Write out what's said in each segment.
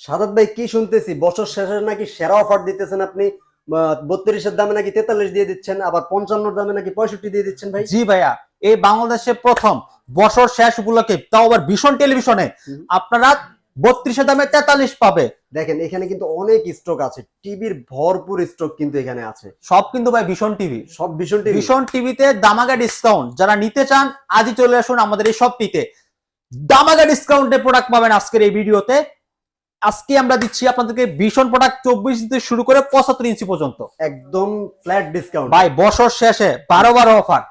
সাদাত ভাই কি শুনতেছি? বছর শেষে নাকি সেরা অফার দিতেছেন আপনি। বত্রিশের দামে নাকি তেতাল্লিশ দিয়ে দিচ্ছেন আবার পঞ্চান্নর দামে নাকি পঁয়ষট্টি দিয়ে দিচ্ছেন ভাই। জি ভাইয়া এই বাংলাদেশে প্রথম বছর শেষ উপলক্ষে তাও আবার ভীষণ টেলিভিশনে আপনারা বত্রিশের দামে তেতাল্লিশ পাবে। দেখেন এখানে কিন্তু অনেক স্টক আছে। টিভির ভরপুর স্টক কিন্তু এখানে আছে। সব কিন্তু ভাই ভীষণ টিভি সব ভীষণ টিভি ভীষণ টিভিতে দামাগা ডিসকাউন্ট যারা নিতে চান আজই চলে আসুন আমাদের এই শপটিতে দামাগা ডিসকাউন্টে প্রোডাক্ট পাবেন আজকের এই ভিডিওতে আজকে আমরা দিচ্ছি আপনাদেরকে ভীষণ প্রোডাক্ট চব্বিশ থেকে শুরু করে পঁচাত্তর ইঞ্চি পর্যন্ত। একদম ফ্ল্যাট ডিসকাউন্ট ভাই বছর শেষে বারো বারো অফার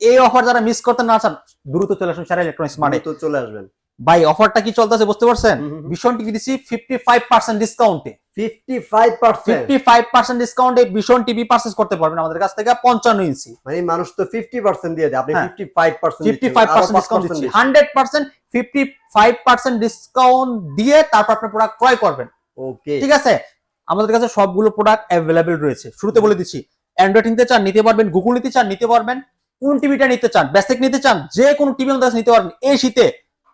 এই অফার যারা মিস করতে না চান দ্রুত চলে আসুন সারা ইলেকট্রনিক্স মানে তো চলে আসবেন। ভাই অফারটা কি চলতেছে বুঝতে পারছেন। ভীষণ টিভি দিচ্ছি ফিফটি ফাইভ পার্সেন্ট ডিসকাউন্টে fifty five percent fifty five percent ডিসকাউন্টে ভীষণ টিভি পার্চেস করতে পারবেন আমাদের কাছ থেকে পঞ্চান্ন ইঞ্চি। মানে মানুষ তো ফিফটি পার্সেন্ট দিয়ে দেয় আপনি। Fifty five percent fifty five percent discount দিচ্ছি। Hundred percent fifty five percent discount দিয়ে তারপর আপনার প্রোডাক্ট ক্রয় করবেন। ওকে ঠিক আছে? আমাদের কাছে সবগুলো প্রোডাক্ট অ্যাভেলেবেল রয়েছে। শুরুতে বলে দিচ্ছি অ্যান্ড্রয়েড নিতে চান নিতে পারবেন গুগল নিতে চান নিতে পারবেন কোন টিভিটা নিতে চান বেসিক নিতে চান যে কোনো টিভি আমাদের কাছে নিতে পারবেন এই শীতে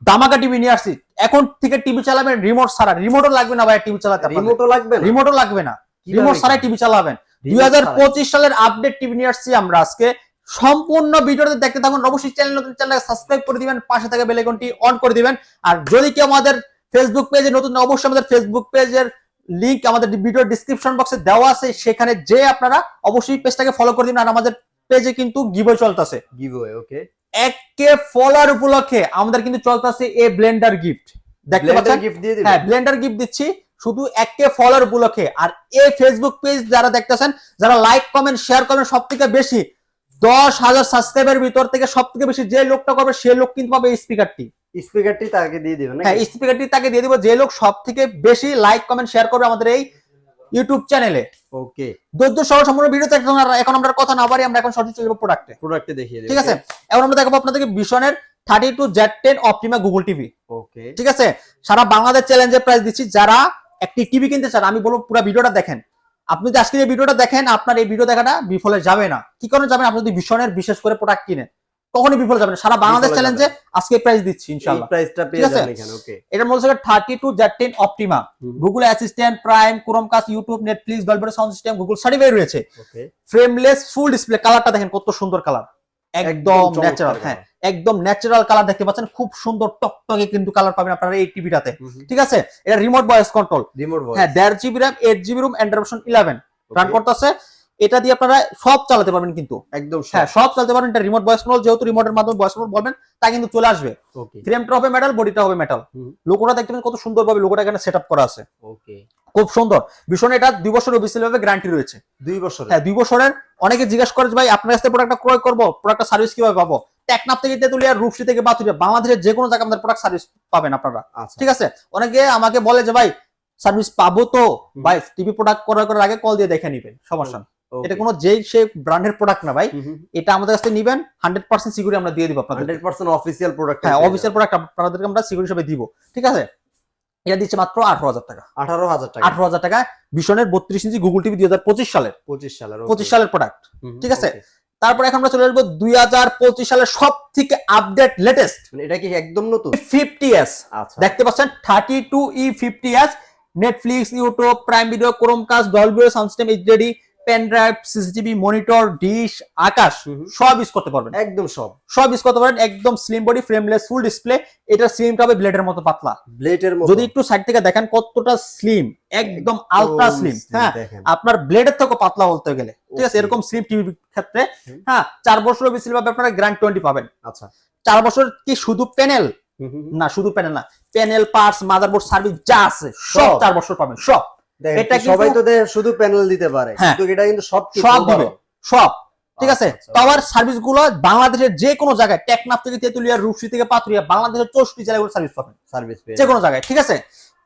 দামাকা টিভি নিয়ে আসছি। এখন থেকে টিভি চালাবেন রিমোট ছাড়া। রিমোটও লাগবে না ভাই টিভি চালাতে রিমোটও লাগবে রিমোটও লাগবে না। রিমোট ছাড়াই টিভি চালাবেন। দুই হাজার পঁচিশ সালের আপডেট টিভি নিয়ে আসছি আমরা আজকে। সম্পূর্ণ ভিডিওতে দেখতে থাকুন। অবশ্যই চ্যানেল নতুন চ্যানেল সাবস্ক্রাইব করে দিবেন। পাশে থাকা বেল আইকনটি অন করে দিবেন। আর যদি কেউ আমাদের ফেসবুক পেজে নতুন অবশ্যই আমাদের ফেসবুক পেজের লিংক আমাদের ভিডিও ডিসক্রিপশন বক্সে দেওয়া আছে। সেখানে যে আপনারা অবশ্যই পেজটাকে ফলো করে দিন আর আমাদের পেজে কিন্তু গিভওয়ে চলতেছে। গিভওয়ে ওকে একে ফলোয়ার উপলক্ষে আমাদের কিন্তু চলতেছে এ ব্লেন্ডার গিফট। দেখতে পাচ্ছেন? গিফট দিয়ে হ্যাঁ ব্লেন্ডার গিফট দিচ্ছি। শুধু একে ফলোয়ার উপলক্ষে। আর এই ফেসবুক পেজ যারা দেখতেছেন যারা লাইক কমেন্ট শেয়ার করবেন সব থেকে বেশি দশ হাজার সাবস্ক্রাইবের ভিতর থেকে সব থেকে বেশি যে লোকটা করবে সে লোক কিন্তু পাবে এই স্পিকারটি স্পিকারটি তাকে দিয়ে দিবেন হ্যাঁ স্পিকারটি তাকে দিয়ে দিব। যে লোক সব থেকে বেশি লাইক কমেন্ট শেয়ার করবে আমাদের এই ইউটিউব চ্যানেলে ওকে দৈর্য সহ সম্পূর্ণ ভিডিওতে এখন এখন আমরা কথা না বাড়ি আমরা এখন সঠিক চলে প্রোডাক্টে প্রোডাক্টে দেখিয়ে ঠিক আছে? এখন আমরা দেখাবো আপনাদেরকে thirty two Z ten Optima Google TV okay ঠিক আছে? সারা বাংলাদেশ চ্যালেঞ্জের প্রাইস দিচ্ছি। যারা একটি টিভি কিনতে চান আমি বলব পুরো ভিডিওটা দেখেন। আপনি যদি আজকে এই ভিডিওটা দেখেন আপনার এই ভিডিও দেখাটা বিফলে যাবে না। কি কারণে যাবেন আপনি যদি ভীষণের বিশেষ করে প্রোডাক্ট কিনেন। কখনই বিফলে যাবেন না। সারা বাংলাদেশ চ্যালেঞ্জে আজকে প্রাইস দিচ্ছি এই প্রাইসটা পেয়ে যাবেন এখানে ওকে এটার মধ্যে two Z ten Optima Google assistant prime Chromecast YouTube Netflix Dolby sound system Google certify রয়েছে। ওকে ফ্রেমলেস ফুল ডিসপ্লে কালারটা দেখেন কত সুন্দর কালার একদম ন্যাচারাল হ্যাঁ একদম ন্যাচারাল কালার দেখতে পাচ্ছেন। খুব সুন্দর টকটকে কিন্তু কালার পাবেন আপনারা এই টিভিটাতে। ঠিক আছে? এটা remote voice control remote voice হ্যাঁ দেড় GB RAM eight GB ROM Android version eleven run করতেছে। এটা দিয়ে আপনারা সব চালাতে পারবেন কিন্তু। একদম হ্যাঁ সব চালাতে পারবেন। এটা রিমোট ভয়েস কন্ট্রোল যেহেতু রিমোটের মাধ্যমে ভয়েস কন্ট্রোল বলবেন তা কিন্তু চলে আসবে। ওকে ফ্রেমটা হবে মেটাল বডিটা হবে মেটাল। লোগোটা দেখতে পাবেন কত সুন্দর ভাবে লোগোটা এখানে সেট করা আছে। ওকে খুব সুন্দর। ভীষণ এটা দুই বছর অফিসিয়াল ভাবে গ্যারান্টি রয়েছে। দুই বছর হ্যাঁ দুই বছরের। অনেকে জিজ্ঞাসা করে যে ভাই আপনার কাছ প্রোডাক্টটা ক্রয় করব? প্রোডাক্টটা সার্ভিস কীভাবে পাবো? টেকনাফ থেকে তেতুলিয়া রূপসী থেকে বাতুলিয়া বাংলাদেশের যে কোনো জায়গায় আমাদের প্রোডাক্ট সার্ভিস পাবেন আপনারা। আচ্ছা। ঠিক আছে? অনেকে আমাকে বলে যে ভাই সার্ভিস পাবো তো। ভাই টিভি প্রোডাক্ট করার করার আগে কল দিয়ে দেখে নিবেন। সমস্যা. এটা কোনো যেই সে ব্র্যান্ডের প্রোডাক্ট না ভাই। এটা আমাদের কাছ নিবেন হান্ড্রেড পার্সেন্ট সিকিউরিটি আমরা দিয়ে দিব আপনাদের 100% অফিসিয়াল প্রোডাক্ট হ্যাঁ অফিসিয়াল প্রোডাক্ট আপনাদেরকে আমরা সিকিউরিটি হিসেবে দিব ঠিক আছে? এটা দিচ্ছে মাত্র আঠারো হাজার টাকা। আঠারো হাজার টাকা। আঠারো হাজার টাকা ভীষণের বত্রিশ ইঞ্চি গুগল টিভি দুই হাজার পঁচিশ সালের। পঁচিশ সালের পঁচিশ সালের প্রোডাক্ট ঠিক আছে? তারপরে এখন আমরা চলে আসব দুই হাজার পঁচিশ সালের সব থেকে আপডেট লেটেস্ট মানে এটা কি একদম নতুন? Fifty S. আচ্ছা। দেখতে পাচ্ছেন thirty two E fifty S Netflix YouTube prime video Chromecast ডলবিও sound system HD pen drive CCTV monitor dish Akash. সব ইউজ করতে পারবেন। একদম সব। সব ইউজ করতে পারেন একদম slim body frameless full display এটা স্লিমটা হবে ব্লেডের মতো পাতলা। ব্লেডের মতো। যদি একটু সাইড থেকে দেখেন কতটা স্লিম একদম আলট্রা স্লিম হ্যাঁ? আপনার ব্লেডের থেকে পাতলা বলতে গেলে। ঠিক আছে এরকম স্লিম টিভির ক্ষেত্রে হ্যাঁ চার বছর বেশি পাবে আপনারা গ্র্যান্ড টোয়েন্টি পাবেন। আচ্ছা। চার বছর কি শুধু প্যানেল। না শুধু প্যানেল না। প্যানেল পার্টস মাদারবোর্ড সার্ভিস যা আছে সব। চার বছর পাবেন সব। এটা সবাই তো শুধু প্যানেল দিতে পারে হ্যাঁ। কিন্তু এটা কিন্তু সব সব দিবে সব। ঠিক আছে? আচ্ছা, আচ্ছা। টাওয়ার সার্ভিসগুলো বাংলাদেশের যে কোনো জায়গায় টেকনাফ থেকে তেতুলিয়া রূপসী থেকে পাতুরিয়া বাংলাদেশের চৌষট্টি সার্ভিস পাবেন। সার্ভিস যে কোনো জায়গায় ঠিক আছে?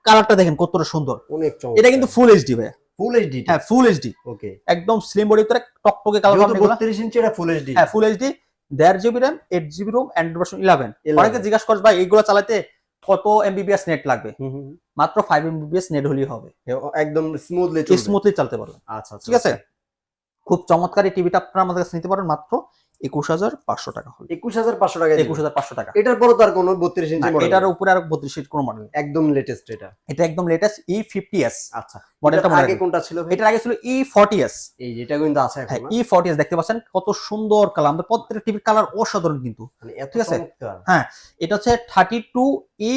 কালারটা দেখেন কতটা সুন্দর। অনেক এটা কিন্তু ফুল এইচডি ভাই ফুল এইচডি হ্যাঁ ফুল এইচডি ওকে একদম স্লিম বডির ভিতরে টকটকে কালার পাবেন 32 ইঞ্চি এটা ফুল এইচডি হ্যাঁ ফুল এইচডি দেড় GB RAM eight GB ROM Android version eleven 11 অনেকে জিজ্ঞাসা করছে ভাই এইগুলো চালাতে কত এমবিবিএস নেট লাগবে? মাত্র ফাইভ এমবিবিএস নেট হলেই হবে। একদম স্মুথলি স্মুথলি চলতে পারবে। আচ্ছা আচ্ছা ঠিক আছে? খুব চমৎকার এই টিভিটা আপনারা আমাদের কাছে নিতে পারেন। মাত্র একুশ হাজার পাঁচশো টাকা হলে। একুশ হাজার পাঁচশো টাকা একুশ হাজার পাঁচশো টাকা। এটার পরে তো আর কোনো বত্রিশ ইঞ্চি এটার উপরে আর বত্রিশ সিট কোনো মডেল একদম লেটেস্ট এটা। এটা একদম লেটেস্ট ই ফিফটি এস আচ্ছা মডেলটা আগে কোনটা ছিল? এটার আগে ছিল ই ফর্টি এস এই যেটা কিন্তু আছে হ্যাঁ ই ফর্টি এস দেখতে পাচ্ছেন কত সুন্দর কালার আমাদের প্রত্যেকটা টিভির কালার অসাধারণ কিন্তু। মানে ঠিক আছে? চমৎকার। এটা হচ্ছে thirty two E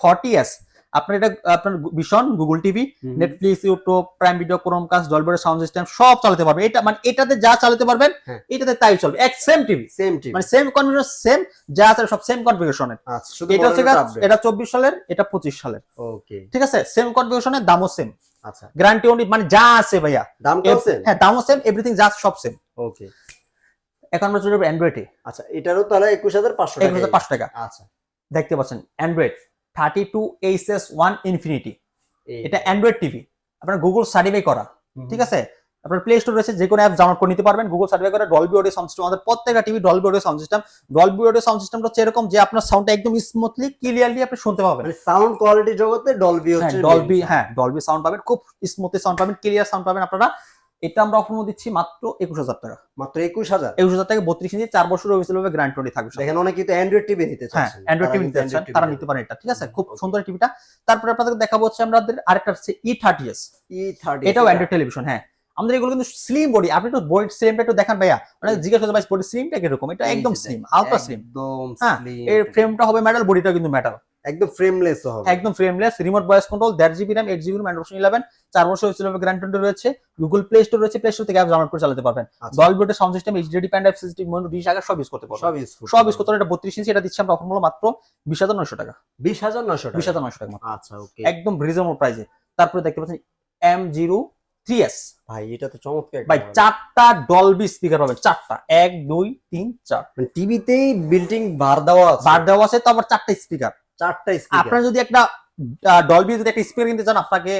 forty S আপনার এটা আপনার ভীষণ Google TV Netflix YouTube Prime Video Chromecast ডলবের sound system সব চালাতে পারবেন। এটা মানে এটাতে যা চালাতে পারবেন হ্যাঁ। এটাতে তাই চলবে। এক সেম টিভি সেম টিভি মানে সেম কনফিগারেশন সেম যা আছে সব সেম কনফিগারেশনের আচ্ছা এটা হচ্ছে এটা চব্বিশ সালের এটা পঁচিশ সালের। ওকে ঠিক আছে? সেম কনফিগারেশনের দামও সেম আচ্ছা। গ্যারান্টি অনলি মানে যা আছে ভাইয়া। দাম কত হ্যাঁ দামও সেম এভরিথিং যা সব সেম ওকে এখন আমরা চলে যাব অ্যান্ড্রয়েডে আচ্ছা এটারও তাহলে একুশ হাজার পাঁচশো এক হাজার পাঁচশো টাকা। আচ্ছা। দেখতে পাচ্ছেন Android thirty two H S one infinity এটা অ্যান্ড্রয়েড টিভি আপনার গুগল সার্টিফাই করা। ঠিক আছে? আপনার প্লে স্টোর রয়েছে যে কোনো অ্যাপ ডাউনলোড করে নিতে পারবেন। গুগল সার্টিফাই করা ডলবি অডিও সাউন্ড সিস্টেম আমাদের প্রত্যেকটা TV Dolby audio sound system Dolby audio sound সিস্টেমটা হচ্ছে এরকম যে আপনার সাউন্ডটা একদম স্মুথলি ক্লিয়ারলি আপনি শুনতে পাবেন। মানে সাউন্ড কোয়ালিটি জগতে ডলবি হ্যাঁ হচ্ছে ডলবি হ্যাঁ ডলবি সাউন্ড পাবেন। খুব স্মুথলি সাউন্ড পাবেন ক্লিয়ার সাউন্ড পাবেন আপনারা। এটা আমরা অফার দিচ্ছি মাত্র একুশ হাজার টাকা। মাত্র একুশ হাজার? একুশ হাজার টাকা বত্রিশ ইঞ্চি চার বছর অফিসিয়াল ভাবে গ্রান্ট টোয়েন্টি থাকবে অনেকে তো অ্যান্ড্রয়েড টিভি নিতে হ্যাঁ অ্যান্ড্রয়েড টিভি নিতে চাচ্ছেন তারা নিতে পারেন এটা ঠিক আছে? খুব সুন্দর টিভিটা তারপরে আপনাদের দেখাবো হচ্ছে আমাদের আরেকটা হচ্ছে E thirty S E thirty এটাও অ্যান্ড্রয়েড টেলিভিশন হ্যাঁ। আমাদের এগুলো কিন্তু স্লিম বডি আপনি একটু বডি স্লিমটা একটু দেখান ভাইয়া। মানে জিজ্ঞাসা করতে ভাই বডি স্লিমটা কীরকম? এটা একদম স্লিম আলট্রা স্লিম একদম হ্যাঁ। এর ফ্রেমটা হবে মেটাল বডিটা কিন্তু মেটাল একদম ফ্রেমলেস হবে। একদম ফ্রেমলেস রিমোট ভয়েস কন্ট্রোল দেড় GB RAM eight GB RAM Android eleven চার বছর হয়েছিল টোয়েন্টি রয়েছে গুগল প্লে স্টোর রয়েছে প্লে স্টোর থেকে অ্যাপ ডাউনলোড করে চালাতে পারবেন। Dolby audio sound system HD প্যান্ড app system মনো ডিশ আকার সব ইউজ করতে পারবেন। সব ইউজ সব ইউজ করতে এটা বত্রিশ ইঞ্চি এটা দিচ্ছি আমরা অফার মূল্য মাত্র বিশ হাজার নয়শো টাকা। বিশ হাজার নশো বিশ হাজার নয়শো টাকা মাত্র। আচ্ছা ওকে একদম রিজনেবল প্রাইসে তারপরে দেখতে পাচ্ছেন এম জিরো থ্রি এস ভাই এটা তো চমৎকার ভাই চারটা ডলবি স্পিকার পাবেন চারটা। এক দুই তিন চার। মানে টিভিতেই বিল্ডিং বার দেওয়া আছে। বার দেওয়া আছে তো আবার চারটা স্পিকার চারটা স্পিকার আপনার যদি একটা ডলবি যদি একটা স্পিকার কিনতে চান আপনাকে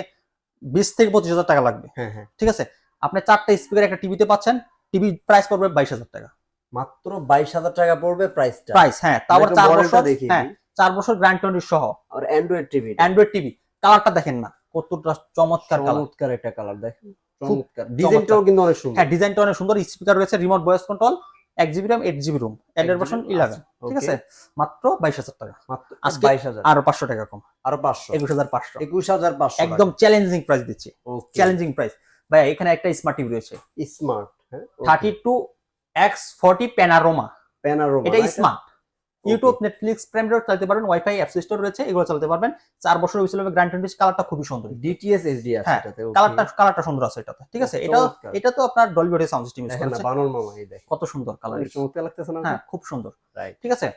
বিশ থেকে পঁচিশ হাজার টাকা লাগবে। হ্যাঁ হ্যাঁ। ঠিক আছে? আপনি চারটা স্পিকার একটা টিভিতে পাচ্ছেন টিভি প্রাইস পড়বে বাইশ হাজার টাকা। মাত্র বাইশ হাজার টাকা পড়বে প্রাইসটা প্রাইস হ্যাঁ তারপর চার বছর হ্যাঁ চার বছর গ্র্যান্ড টোয়েন্টি সহ। আর অ্যান্ড্রয়েড টিভি অ্যান্ড্রয়েড টিভি কালারটা দেখেন না কতটা চমৎকার কালার চমৎকার একটা কালার দেখেন। চমৎকার। ডিজাইনটাও কিন্তু অনেক সুন্দর। হ্যাঁ ডিজাইনটা অনেক সুন্দর। স্পিকার রয়েছে রিমোট ভয়েস কন্ট্রোল এক GB RAM eight GB ROM Android version eleven ঠিক আছে? মাত্র বাইশ হাজার টাকা। আজকে- বাইশ হাজার। আরও পাঁচশো টাকা কম। আরও পাঁচশো। একুশ হাজার পাঁচশো। একুশ হাজার পাঁচশো একদম চ্যালেঞ্জিং প্রাইস দিচ্ছি। চ্যালেঞ্জিং প্রাইস ভাই এখানে একটা স্মার্ট টিভি রয়েছে। Smart thirty two X forty panorama panorama এটা smart YouTube Netflix Prime Video চালাতে পারবেন ওয়াইফাই অ্যাপ স্টোর রয়েছে এগুলো চালাতে পারবেন। চার বছর হয়েছিল গ্র্যান্ড টোয়েন্টি কালারটা খুবই সুন্দর। ডিটিএস এইচডি আছে হ্যাঁ, এটাতে কালারটা কালারটা সুন্দর আছে এটাতে ঠিক আছে? এটা এটা তো আপনার Dolby audio sound system use না বানর মামা এই দেখ কত সুন্দর কালার চমৎকার লাগতেছে না? হ্যাঁ খুব সুন্দর। রাইট ঠিক আছে?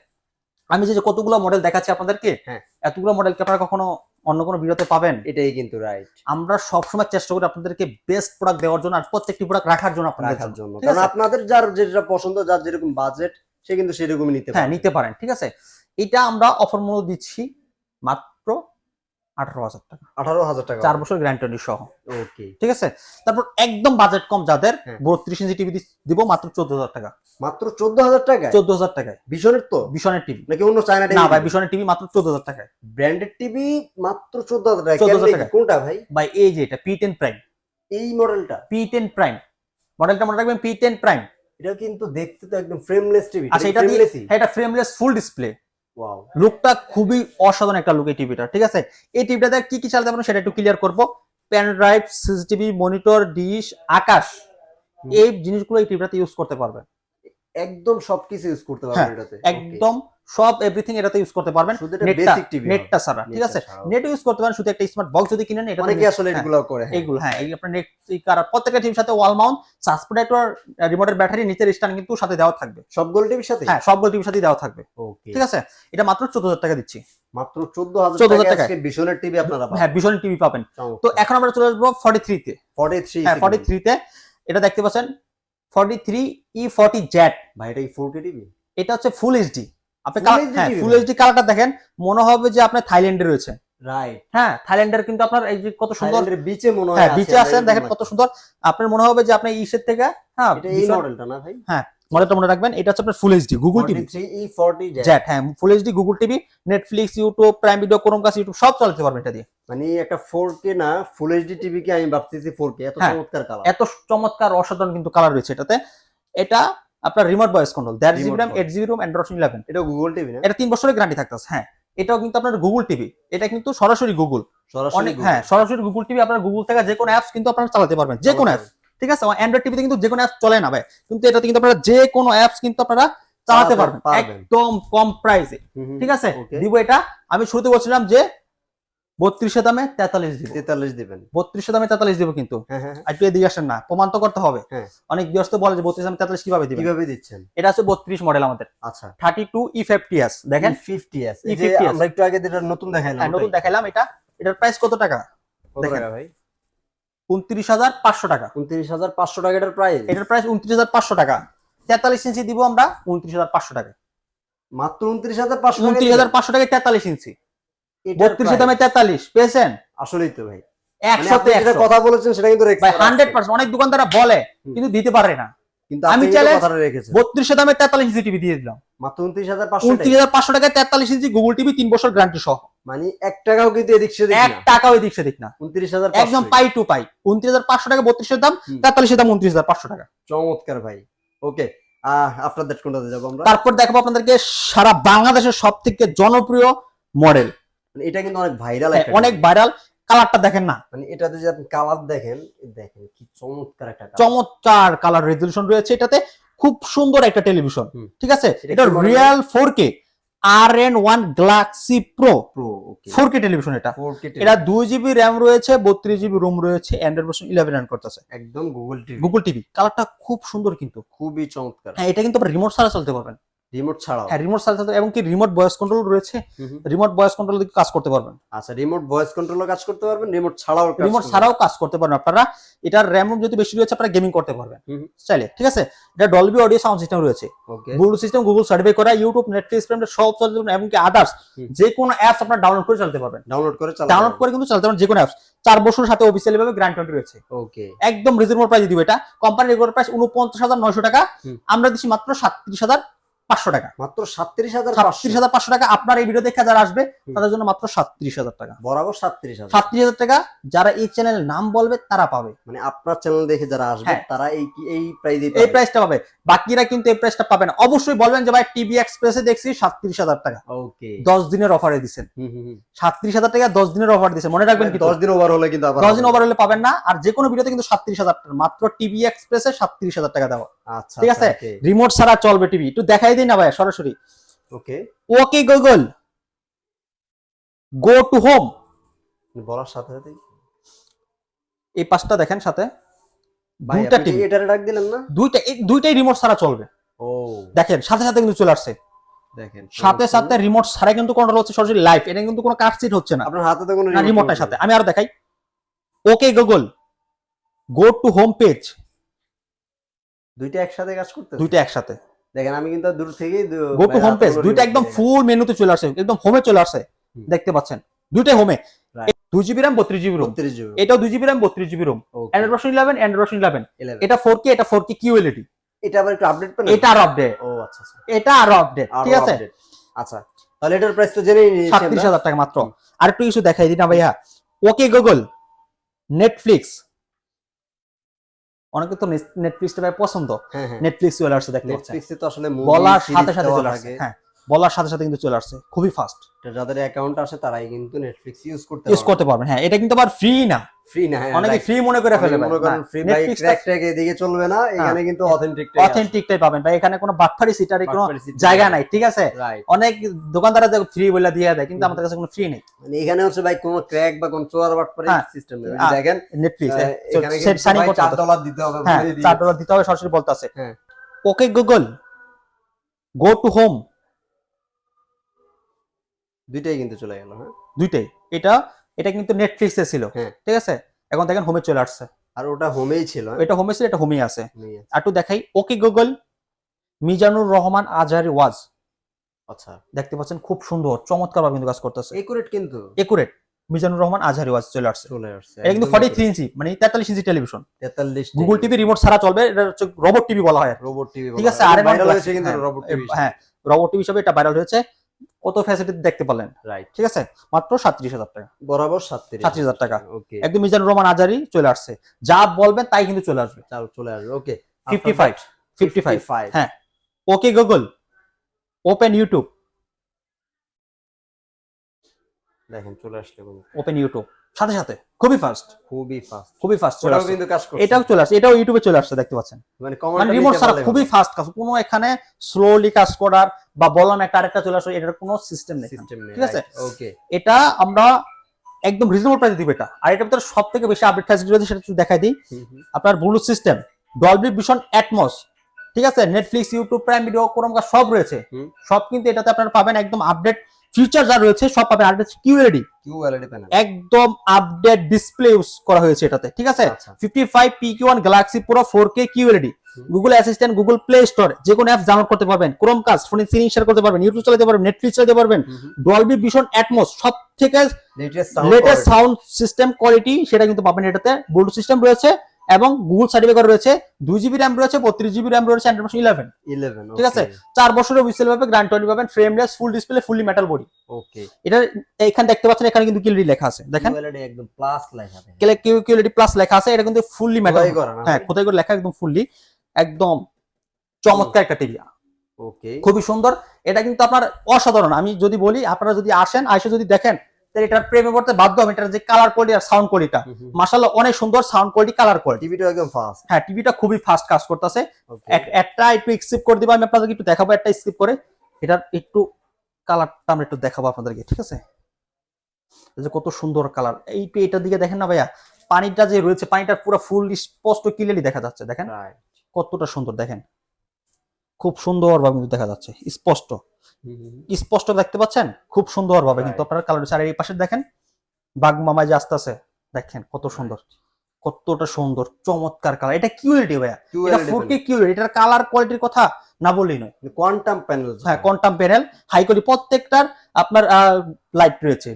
আমি যে কতগুলো মডেল দেখাচ্ছি আপনাদেরকে হ্যাঁ। এতগুলো মডেল কি আপনারা কখনো অন্য কোনো ভিডিওতে পাবেন? এটাই কিন্তু রাইট আমরা সবসময় চেষ্টা করি আপনাদেরকে বেস্ট প্রোডাক্ট দেওয়ার জন্য আর প্রত্যেকটি প্রোডাক্ট রাখার জন্য আপনাদের জন্য। কারণ আপনাদের যার যেটা পছন্দ যার যেরকম বাজেট সে কিন্তু সেরকমই নিতে হ্যাঁ নিতে পারেন ঠিক আছে? এটা আমরা অফার মূল্য দিচ্ছি মাত্র আঠারো হাজার টাকা। আঠারো হাজার টাকা। চার বছর গ্যারান্টি সহ ওকে ঠিক আছে? তারপর একদম বাজেট কম যাদের হ্যাঁ। বত্রিশ ইঞ্চি টিভি দিব মাত্র চোদ্দ হাজার টাকা। মাত্র চোদ্দ হাজার টাকা চোদ্দ হাজার টাকায়। ভীষণের তো? বিশনের টিভি নাকি অন্য চায়না না ভাই বিশনের টিভি মাত্র চোদ্দ হাজার টাকায়। ব্র্যান্ডেড টিভি মাত্র চোদ্দ হাজার টাকা 14,000 কেমনে? কি? টাকা। কোনটা ভাই? ভাই এই যে এটা পি টেন প্রাইম এই মডেলটা পি টেন প্রাইম মডেলটা মনে রাখবেন পি টেন প্রাইম এটা কিন্তু দেখতে তো একদম ফ্রেমলেস টিভি আচ্ছা এটা দিয়ে হ্যাঁ, এটা ফ্রেমলেস ফুল ডিসপ্লে ওয়াও লুকটা খুবই অসাধারণ একটা লুক এই টিভিটা ঠিক আছে? এই টিভিটাতে কি কি চালাতে পারো সেটা একটু ক্লিয়ার করব। Pen drive CCTV monitor dish Akash এই জিনিসগুলো এই টিভিটাতে ইউজ করতে পারবে একদম সবকিছু ইউজ করতে পারবে পারবেন এটাতে। একদম সব এভরিথিং এটাতে ইউজ করতে পারবেন। শুধু নেটটা বেসিক টিভি নেটটা ছাড়া ঠিক আছে? নেট ইউজ করতে পারেন শুধু একটা স্মার্ট বক্স যদি কিনেন এটা অনেকে আসলে হ্যাঁ, এগুলো করে হ্যাঁ। এইগুলো হ্যাঁ এই আপনার নেট কার প্রত্যেকটা টিভির সাথে ওয়াল মাউন্ট সাসপেন্ডেটর রিমোটের ব্যাটারি নিচের স্ট্যান্ড কিন্তু সাথে দেওয়া থাকবে। সবগুলো টিভির সাথে? হ্যাঁ সবগুলো টিভির সাথে দেওয়া থাকবে। ওকে ঠিক আছে? এটা মাত্র চোদ্দ হাজার টাকা দিচ্ছি। মাত্র চোদ্দ হাজার 14,000 টাকা ভীষণের টিভি আপনারা পাবেন। হ্যাঁ ভীষণ টিভি পাবেন। তো এখন আমরা চলে আসব ফর্টি থ্রিতে ফর্টি থ্রি হ্যাঁ ফর্টি থ্রিতে এটা দেখতে পাচ্ছেন forty three E forty Z ভাই এটা কি ফোরটি টিভি এটা হচ্ছে ফুল এইচডি আপনি হ্যাঁ ফুল? এইচডি কালারটা দেখেন মনে হবে যে আপনি থাইল্যান্ডে রয়েছে। রাইট হ্যাঁ থাইল্যান্ডের কিন্তু আপনার এই যে কত সুন্দর বিচে মনে হয় হ্যাঁ বিচে আছেন দেখেন কত সুন্দর। আপনার মনে হবে যে আপনি ইসের থেকে হ্যাঁ এই মডেলটা না ভাই? মডেলটা মনে রাখবেন এটা হচ্ছে আপনার full HD Google TV 43 E 40 জ্যাক জ্যাট হ্যাঁ full HD Google TV Netflix YouTube Prime Video Chromecast YouTube সব চালাতে পারবেন এটা দিয়ে। মানে একটা 4K না ফুল এইচডি টিভি কে আমি ভাবতেছি 4K এত হ্যাঁ। চমৎকার কালার এত চমৎকার অসাধারণ কিন্তু কালার রয়েছে এটাতে। এটা আপনার রিমোট ভয়েস কন্ট্রোল দেড় GB RAM. Eight GB ROM Android eleven এটা গুগল টিভি না এটা তিন বছরের গ্যারান্টি থাকতেছে হ্যাঁ এটাও কিন্তু আপনার গুগল টিভি এটা কিন্তু সরাসরি গুগল সরাসরি অনেক হ্যাঁ সরাসরি গুগল টিভি আপনার গুগল থেকে যে কোনো অ্যাপস কিন্তু আপনারা চালাতে পারবেন যে কোনো অ্যাপস ঠিক আছে অ্যান্ড্রয়েড টিভিতে কিন্তু যে কোনো অ্যাপস চলে না ভাই কিন্তু এটাতে কিন্তু আপনারা যে কোনো অ্যাপস কিন্তু আপনারা চালাতে পারবেন। একদম কম প্রাইসে। ঠিক আছে. দিব এটা আমি শুরুতে বলছিলাম যে বত্রিশে দামে তেতাল্লিশ দিব। তেতাল্লিশ দিবেন। বত্রিশে দামে তেতাল্লিশ দিব কিন্তু। হ্যাঁ হ্যাঁ একটু এদিকে আসেন না প্রমাণ তো করতে হবে। হ্যাঁ। অনেক ব্যস্ত বলে যে বত্রিশ দামে তেতাল্লিশ কীভাবে দিবেন? কীভাবে দিচ্ছেন? এটা আছে বত্রিশ মডেল আমাদের। আচ্ছা। থার্টি টু ই ফিফটিএস দেখেন? ফিফটি এস E50s আমরা একটু আগে যেটা নতুন দেখাইলাম হ্যাঁ, নতুন দেখালাম এটা। এটার প্রাইস কত টাকা? দেখেন। ভাই? উনত্রিশ হাজার পাঁচশো টাকা। উনত্রিশ হাজার পাঁচশো টাকা এটার প্রাইস এটার প্রাইস উনত্রিশ হাজার পাঁচশো টাকা। তেতাল্লিশ ইঞ্চি দিব আমরা উনত্রিশ হাজার পাঁচশো টাকা। মাত্র উনত্রিশ হাজার পাঁচশো উনত্রিশ হাজার পাঁচশো টাকা তেতাল্লিশ ইঞ্চি। বত্রিশ দামে তেতাল্লিশ পেয়েছেন? আসলেই তো ভাই। মানে যেটা একশো। কথা বলেছেন সেটা কিন্তু হান্ড্রেড পার্সেন্ট অনেক দোকানদাররা বলে কিন্তু দিতে পারে না। কিন্তু আমি বত্রিশে দামে তেতাল্লিশ ইঞ্চি টিভি দিয়ে দিলাম। মাত্র উনত্রিশ হাজার পাঁচশো উনত্রিশ হাজার পাঁচশো টাকায় তেতাল্লিশ ইঞ্চি গুগল টিভি তিন বছর গ্যারান্টি সহ। মানে এক টাকাও কিন্তু এদিক সেদিক এক না। টাকাও এদিক সেদিক না। উনত্রিশ হাজার একদম পাই টু পাই। উনত্রিশ হাজার পাঁচশো টাকা বত্রিশের দাম তেতাল্লিশের দাম উনত্রিশ হাজার পাঁচশো টাকা। চমৎকার ভাই। ওকে আহ আপনার কোনটাতে যাব আমরা? তারপর দেখাবো আপনাদেরকে সারা বাংলাদেশের সব থেকে জনপ্রিয় মডেল মানে এটা কিন্তু অনেক ভাইরাল অনেক ভাইরাল কালারটা দেখেন না। মানে এটাতে যদি আপনি কালার দেখেন দেখেন কি চমৎকার একটা চমৎকার কালার রেজলিউশন রয়েছে এটাতে। খুব সুন্দর একটা টেলিভিশন ঠিক আছে? এটা? Real four K R N one galaxy pro four K television এটা। এটা দুই জিবি র্যাম রয়েছে বত্রিশ জিবি রুম রয়েছে অ্যান্ড্রয়েড ভার্সন ইলেভেন রান করতেছে। একদম গুগল টিভি গুগল টিভি কালারটা খুব সুন্দর কিন্তু। খুবই চমৎকার। হ্যাঁ এটা কিন্তু রিমোট ছাড়া চলতে পারবেন। রিমোট ছাড়াও। হ্যাঁ রিমোট ছাড়া এবং কি রিমোট ভয়েস কন্ট্রোল রয়েছে। রিমোট ভয়েস কন্ট্রোল দিয়ে কাজ করতে পারবেন? আচ্ছা রিমোট ভয়েস কন্ট্রোলও কাজ করতে পারবেন রিমোট ছাড়াও রিমোট ছাড়াও কাজ করতে পারবেন আপনারা। এটার র্যাম রুম যদি বেশি রয়েছে আপনারা গেমিং করতে পারবেন। চাইলে ঠিক আছে? এটা ডলবি অডিও সাউন্ড সিস্টেম রয়েছে। গুগল সিস্টেম গুগল করা ইউটিউব নেটফ্লিক্স সব চলতে পারবেন এমনকি আদার্স যে কোনো অ্যাপস আপনারা ডাউনলোড করে চালাতে পারবেন। ডাউনলোড করে ডাউনলোড করে কিন্তু চালাতে পারবেন যে কোনো অ্যাপস চার বছরের সাথে অফিসিয়ালি ভাবে গ্যারান্টি রয়েছে। ওকে একদম রিজনেবল প্রাইস দিব এটা। কোম্পানির রেগুলার প্রাইস উনপঞ্চাশ হাজার নয়শো টাকা। আমরা দিচ্ছি মাত্র সাতত্রিশ হাজার পাঁচশো টাকা। মাত্র সাতত্রিশ হাজার সাতত্রিশ হাজার পাঁচশো টাকা আপনার এই ভিডিও দেখে যারা আসবে তাদের জন্য মাত্র সাতত্রিশ হাজার টাকা। বরাবর সাতত্রিশ হাজার। সাতত্রিশ হাজার টাকা যারা এই নাম বলবে তারা পাবে। মানে আপনার চ্যানেল দেখে যারা আসবে হ্যাঁ। তারা এই এই প্রাইজে এই প্রাইসটা পাবে। বাকিরা কিন্তু এই প্রাইসটা পাবে না। অবশ্যই বলবেন যে ভাই টিভি এক্সপ্রেসে দেখছি সাতত্রিশ হাজার টাকা। ওকে দশ দিনের অফারে দিচ্ছেন সাতত্রিশ হাজার টাকা দশ দিনের অফার দিচ্ছে মনে রাখবেন কি দশ দিন ওভার হলে কিন্তু দশ দিন ওভার হলে পাবেন না। আর যে কোনো ভিডিওতে কিন্তু সাতত্রিশ হাজার টাকা। মাত্র টিভি এক্সপ্রেসে সাতত্রিশ হাজার টাকা দেওয়া। আচ্ছা ঠিক আছে? রিমোট ছাড়া চলবে টিভি একটু দেখাই দিন না ভাই সরাসরি। Okay. Okay Google. Go to home. বলার সাথে সাথে এই পাঁচটা দেখেন সাথে। দুইটা টিভি এটারে ডাক দিলেন না? দুইটা দুইটাই রিমোট ছাড়া চলবে। ও। দেখেন সাথে সাথে কিন্তু চলে আসছে। দেখেন সাথে সাথে রিমোট ছাড়া কিন্তু কন্ট্রোল হচ্ছে সরাসরি লাইভ এটা কিন্তু কোনো কাটচিট হচ্ছে না। আপনার হাতে তো কোনো না রিমোটটার সাথে। আমি আরও দেখাই। Okay Google. Go to home page. দুইটা একসাথে কাজ করতে দুইটা একসাথে। দেখেন আমি কিন্তু দূর থেকেই গো টু হোম পেজ দুইটা একদম ফুল মেনুতে চলে আসছে একদম হোমে চলে আসে দেখতে পাচ্ছেন। দুইটাই হোমে দুই জিবি র্যাম বত্রিশ জিবি রুম 32 GB এটাও দুই জিবি র্যাম বত্রিশ GB ROM Android version eleven Android version eleven এটা ফোর কে এটা ফোর কে কিউএলইডি এটা আবার একটু আপডেট পেলেন? এটা আরও আপডেট ও আচ্ছা আচ্ছা। এটা আরও আপডেট ঠিক আছে? আচ্ছা তাহলে এটার প্রাইস তো জেনেই নিয়েছি সাতত্রিশ আমরা। হাজার টাকা মাত্র। আর একটু কিছু দেখাই দিন না ভাইয়া। ওকে গুগল নেটফ্লিক্স অনেকে তো নেটফ্লিক্সটা টাইপ পছন্দ। হ্যাঁ হ্যাঁ। নেটফ্লিক্স চলে আসছে দেখতে নেটফ্লিক্সে বলার সাথে সাথে চলে আসছে হ্যাঁ। বলার সাথে সাথে কিন্তু চলে আসছে। খুবই ফাস্ট যাদের অ্যাকাউন্ট আছে তারাই কিন্তু নেটফ্লিক্স ইউজ করতে ইউজ করতে পারবেন হ্যাঁ। এটা কিন্তু আবার ফ্রি না। ফ্রি না হ্যাঁ অনেকে ফ্রি মনে করে ফেলে মনে করেন ফ্রি বাই ট্র্যাক ট্র্যাক এদিকে চলবে না এখানে কিন্তু অথেন্টিক অথেন্টিকটাই পাবেন। ভাই এখানে কোনো বাটফারি সিটারি কোনো জায়গা নাই। ঠিক আছে? অনেক দোকানদাররা ফ্রি বলে দিয়ে দেয় কিন্তু আমাদের কাছে কোনো ফ্রি নেই। মানে এখানে হচ্ছে ভাই কোনো ক্র্যাক বা কোনো চোয়ার বাট পরে হ্যাঁ। সিস্টেম নেই। দেখেন নেটফ্লিক্স এখানে সেট সাইনিং ভাই করতে 4 ডলার দিতে হবে হ্যাঁ বলে দিই। চার ডলার দিতে হবে সরাসরি বলতে আছে হ্যাঁ। Okay Google go to home দুইটাই কিন্তু চলে গেল হ্যাঁ? দুইটাই। এটা এটা কিন্তু নেটফ্লিক্সে ছিল হ্যাঁ। ঠিক আছে? এখন দেখেন হোমে চলে আসছে। আর ওটা হোমেই ছিল হ্যাঁ? এটা হোমে ছিল এটা হোমে আছে। হোমেই আছে। আর একটু দেখাই ওকে গুগল মিজানুর রহমান আজহারি ওয়াজ। আচ্ছা। দেখতে পাচ্ছেন খুব সুন্দর চমৎকার ভাবে কিন্তু কাজ করতেছে। একুরেট কিন্তু। একুরেট মিজানুর রহমান আজহারি ওয়াজ চলে আসছে। চলে আসছে এটা কিন্তু ফর্টি থ্রি ইঞ্চি মানে তেতাল্লিশ inch television 43 Google TV remote ছাড়া চলবে এটা হচ্ছে রোবট টিভি বলা হয় রোবট টিভি ঠিক আছে আর ভাইরাল হয়েছে কিন্তু রোবট টিভি হ্যাঁ রোবট টিভি হিসেবে এটা ভাইরাল হয়েছে। কত ফ্যাসিলিটি দেখতে পারলেন? রাইট ঠিক আছে? মাত্র সাতত্রিশ হাজার টাকা। বরাবর 37 37,000 টাকা। ওকে একদম মিজানুর রহমান আজারি চলে আসছে। যা বলবেন তাই কিন্তু চলে আসবে। চাল আসবে okay fifty five fifty five 55 হ্যাঁ। ওকে গুগল ওপেন ইউটিউব দেখেন চলে আসলে ওপেন ইউটিউব সাথে সাথে খুবই ফাস্ট খুবই ফাস্ট খুবই ফাস্ট চলে আসছে। কিন্তু কাজ করছে। এটাও চলে আসছে এটাও ইউটিউবে চলে আসছে দেখতে পাচ্ছেন। মানে মানে রিমোট ছাড়া খুবই ফাস্ট কাজ কোনো এখানে স্লোলি কাজ করার বা বললাম একটা আরেকটা চলে আসে এটার কোনো সিস্টেম নেই। সিস্টেম নেই ঠিক আছে? ওকে এটা আমরা একদম রিজনেবল প্রাইসে দিব এটা। আর এটার ভিতরে সব থেকে বেশি আপডেট ফ্যাসিলিটি রয়েছে সেটা একটু দেখাই দিই। আপনার Bluetooth system Dolby Vision Atmos ঠিক আছে? Netflix YouTube Prime Video Chromecast সব রয়েছে। সব কিন্তু এটাতে আপনারা পাবেন একদম আপডেট ফিচার যা রয়েছে সব পাবেন আর কিউএলডি কিউ এলইডি প্যানেল একদম আপডেট ডিসপ্লে ইউজ করা হয়েছে এটাতে ঠিক আছে? আচ্ছা। Fifty five P Q one galaxy পুরো four K QLED Google Assistant Google Play Store যে কোনো অ্যাপস ডাউনলোড করতে পারবেন। ক্রোম কাস্ট ফোনে সিরিং শেয়ার করতে পারবেন ইউটিউব চালাতে পারবেন নেটফ্লিক্স চালাতে পারবেন। ডলবি ভিশন অ্যাটমস সব থেকে latest latest sound system quality সেটা কিন্তু পাবেন এটাতে। ব্লুটুথ সিস্টেম রয়েছে। এবং গুগল সার্টিফিকেট রয়েছে দুই জিবি র্যাম রয়েছে বত্রিশ জিবি র্যাম রয়েছে অ্যান্ড্রয়েড ইলেভেন 11 ঠিক আছে? চার বছরের উইসেল পাবে গ্রান্ড টোয়েন্টি পাবেন frameless full display fully metal body okay এটা এখানে দেখতে পাচ্ছেন এখানে কিন্তু কিউএলডি লেখা আছে। দেখেন। একদম প্লাস লেখা আছে। প্লাস লেখা আছে এটা কিন্তু ফুললি মেটাল হ্যাঁ কোথায় করে লেখা একদম ফুললি একদম চমৎকার একটা টিভি ওকে খুবই সুন্দর। এটা কিন্তু আপনার অসাধারণ। আমি যদি বলি আপনারা যদি আসেন আইসে যদি দেখেন এটার প্রেমে পড়তে বাধ্য হবে এটার যে কালার কোয়ালিটি আর সাউন্ড কোয়ালিটিটা অনেক সুন্দর সাউন্ড কোয়ালিটি কালার কোয়ালিটি টিভিটা একদম ফাস্ট হ্যাঁ টিভিটা খুবই ফাস্ট কাজ করতেছে। একটা একটু স্কিপ করে দিব আমি আপনাদেরকে একটু দেখাবো একটা স্কিপ করে। এটার একটু কালারটা আমরা একটু দেখাবো আপনাদেরকে ঠিক আছে? যে কত সুন্দর কালার এই এটার দিকে দেখেন না ভাইয়া? পানিটা যে রয়েছে পানিটা পুরো ফুল স্পষ্ট ক্লিয়ারলি দেখা যাচ্ছে দেখেন? কতটা সুন্দর দেখেন? খুব সুন্দর ভাবে কিন্তু দেখা যাচ্ছে স্পষ্ট। স্পষ্ট দেখতে পাচ্ছেন? খুব সুন্দর ভাবে কিন্তু. আপনারা কালার আর এই পাশে দেখেন বাঘ মামা যে আস্তে আছে দেখেন কত সুন্দর কতটা সুন্দর চমৎকার কালার এটা কিউএলডি ভাইয়া। এটা এলইডি ফোর কে কিউএলডি এটার কালার কোয়ালিটির কথা না বললেই নয়। কোয়ান্টাম প্যানেল হ্যাঁ কোয়ান্টাম প্যানেল হাই কোয়ালিটি প্রত্যেকটার আপনার লাইট রয়েছে।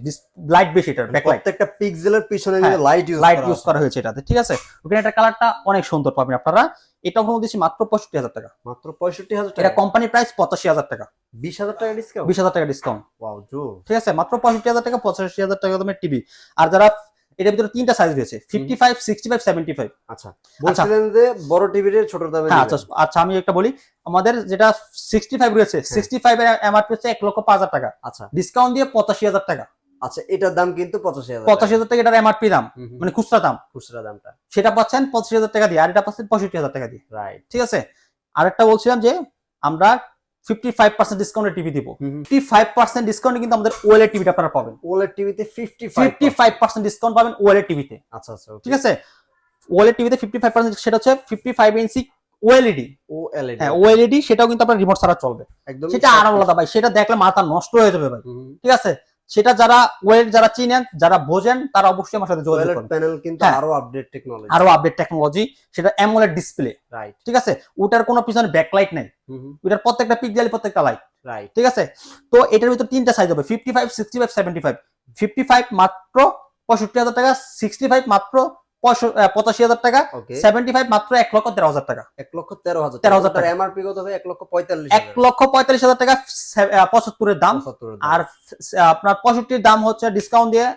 লাইট বেশি এটার প্রত্যেকটা পিক্সেলের পিছনে লাইট ইউজ লাইট ইউজ করা হয়েছে এটাতে ঠিক আছে? ওখানে একটা কালারটা অনেক সুন্দর পাবেন আপনারা। এটা ওখানে দিচ্ছি মাত্র পঁয়ষট্টি হাজার টাকা। মাত্র পঁয়ষট্টি হাজার টাকা? কোম্পানি প্রাইস পঁচাশি হাজার টাকা। 20000 টাকা ডিসকাউন্ট বিশ হাজার টাকা ডিসকাউন্ট ওয়াও জো ঠিক আছে মাত্র পঁয়ষট্টি হাজার টাকা পঁচাশি হাজার টাকা দামের টিভি আর যারা এটার ভিতরে তিনটা সাইজ রয়েছে fifty five sixty five seventy five আচ্ছা বলছিলেন যে বড় টিভির ছোট দামে হ্যাঁ আচ্ছা আচ্ছা আমি একটা বলি। আমাদের যেটা সিক্সটি ফাইভ রয়েছে সিক্সটি ফাইভ এর এমআরপি হচ্ছে এক লক্ষ পাঁচ হাজার টাকা। আচ্ছা। ডিসকাউন্ট দিয়ে পঁচাশি হাজার টাকা। আচ্ছা এটার দাম কিন্তু 85000 পঁচাশি হাজার টাকা এটার এমআরপি দাম মানে খুচরা দাম। খুচরা দামটা। সেটা পাচ্ছেন পঁচাশি হাজার টাকা দিয়ে আর এটা পাচ্ছেন পঁয়ষট্টি হাজার টাকা দিয়ে। রাইট ঠিক আছে? আরেকটা বলছিলাম যে আমরা ফিফটি ফাইভ পার্সেন্ট ডিসকাউন্টের টিভি দিব। ফিফটি ফাইভ পার্সেন্ট ডিসকাউন্টে কিন্তু আমাদের ওয়েলের টিভিটা আপনারা পাবেন। ওলেড টিভিতে 55 ফিফটি ফাইভ পার্সেন্ট ডিসকাউন্ট পাবেন ওয়েলের টিভিতে আচ্ছা আচ্ছা ঠিক আছে? ওয়েলের টিভিতে ফিফটি ফাইভ পার্সেন্ট সেটা হচ্ছে fifty five inch OLED O LED হ্যাঁ ওএলইডি সেটাও কিন্তু আপনার রিমোট ছাড়া চলবে। একদম সেটা আর আলাদা ভাই সেটা দেখলে মাথা নষ্ট হয়ে যাবে ভাই। ঠিক আছে? সেটা যারা ওয়েট যারা চিনেন যারা বোঝেন তারা অবশ্যই আমার সাথে যোগাযোগ করবেন প্যানেল কিন্তু হ্যাঁ। আরও আপডেট টেকনোলজি আরও আপডেট টেকনোলজি সেটা অ্যামোলেড ডিসপ্লে রাইট ঠিক আছে? ওটার কোনো পিছনে ব্যাকলাইট নাই। ওটার প্রত্যেকটা পিক্সেল প্রত্যেকটা লাইট রাইট ঠিক আছে? তো এটার ভিতর তিনটা সাইজ হবে fifty five sixty five seventy five fifty five মাত্র পঁয়ষট্টি হাজার টাকা সিক্সটি ফাইভ মাত্র পঁয়ষ- আহ, পঁচাশি হাজার টাকা সেভেন্টি ফাইভ মাত্র এক লক্ষ তেরো হাজার টাকা। এক লক্ষ তেরো হাজার 13,000 টাকা। এমআরপি কত হবে এক লক্ষ পঁয়তাল্লিশ এক লক্ষ পঁয়তাল্লিশ হাজার টাকা পঁচাত্তরের দাম। আর আপনার পঁয়ষট্টির দাম হচ্ছে ডিসকাউন্ট দিয়ে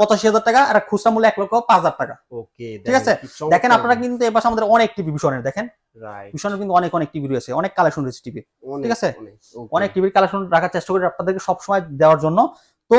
পঁচাশি হাজার টাকা আর খুচরা মূল্য এক লক্ষ পাঁচ হাজার টাকা। ওকে ঠিক আছে? দেখেন আপনারা কিন্তু এবার আমাদের অনেক টিভি ভীষণের দেখেন? ভীষণের কিন্তু অনেক অনেক টিভি রয়েছে অনেক কালেকশন রয়েছে টিভি ঠিক আছে? অনেক টিভির কালেকশন রাখার চেষ্টা করি আপনাদেরকে সবসময় দেওয়ার জন্য। তো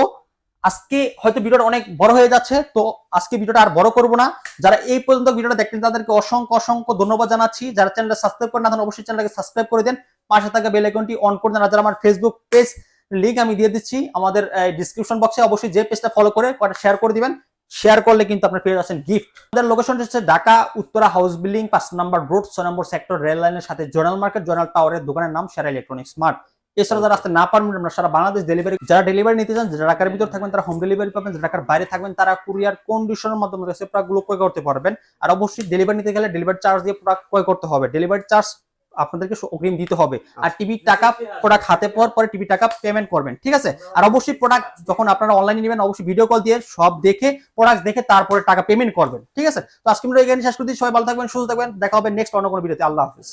আজকে হয়তো ভিডিওটা অনেক বড় হয়ে যাচ্ছে, তো আজকে ভিডিওটা আর বড় করব না। যারা এই পর্যন্ত ভিডিওটা দেখতেন তাদেরকে অসংখ্য অসংখ্য ধন্যবাদ জানাচ্ছি। যারা চ্যানেলটা সাবস্ক্রাইব করে না অবশ্যই চ্যানেলটাকে সাবস্ক্রাইব করে দেন। পাশে থাকা বেল আইকনটি অন করে দেন। আর যারা আমার ফেসবুক পেজ লিংক আমি দিয়ে দিচ্ছি, আমাদের ডিসক্রিপশন বক্সে অবশ্যই যে পেজটা ফলো করে কয়েকটা শেয়ার করে দিবেন। শেয়ার করলে কিন্তু আপনার পেয়ে যাচ্ছেন গিফট আমাদের লোকেশন হচ্ছে ঢাকা উত্তরা হাউস বিল্ডিং পাঁচ নম্বর রোড ছয় নম্বর সেক্টর রেল লাইনের সাথে জোনাল মার্কেট জোনাল টাওয়ারের দোকানের নাম সেরা ইলেকট্রনিক স্মার্ট এছাড়া যারা আসতে না পারবেন আমরা সারা বাংলাদেশ ডেলিভারি যারা ডেলিভারি নিতে চান যারা ঢাকার ভিতর থাকবেন তারা হোম ডেলিভারি পাবেন যারা ঢাকার বাইরে থাকবেন তারা কুরিয়ার কন্ডিশনের মাধ্যমে প্রোডাক্টগুলো ক্রয় করতে পারবেন। আর অবশ্যই ডেলিভারি নিতে গেলে ডেলিভারি চার্জ দিয়ে প্রোডাক্ট ক্রয় করতে হবে। ডেলিভারি চার্জ আপনাদেরকে অগ্রিম দিতে হবে। আর টিভি টাকা প্রোডাক্ট হাতে পর পরে টিভি টাকা পেমেন্ট করবেন ঠিক আছে? আর অবশ্যই প্রোডাক্ট যখন আপনারা অনলাইনে নেবেন অবশ্যই ভিডিও কল দিয়ে সব দেখে প্রোডাক্ট দেখে তারপরে টাকা পেমেন্ট করবেন ঠিক আছে? তো আজকে এখানে শেষ সবাই ভালো থাকবেন সুস্থ থাকবেন। দেখা হবে নেক্সট অন্য কোনো ভিডিওতে আল্লাহ হাফিজ।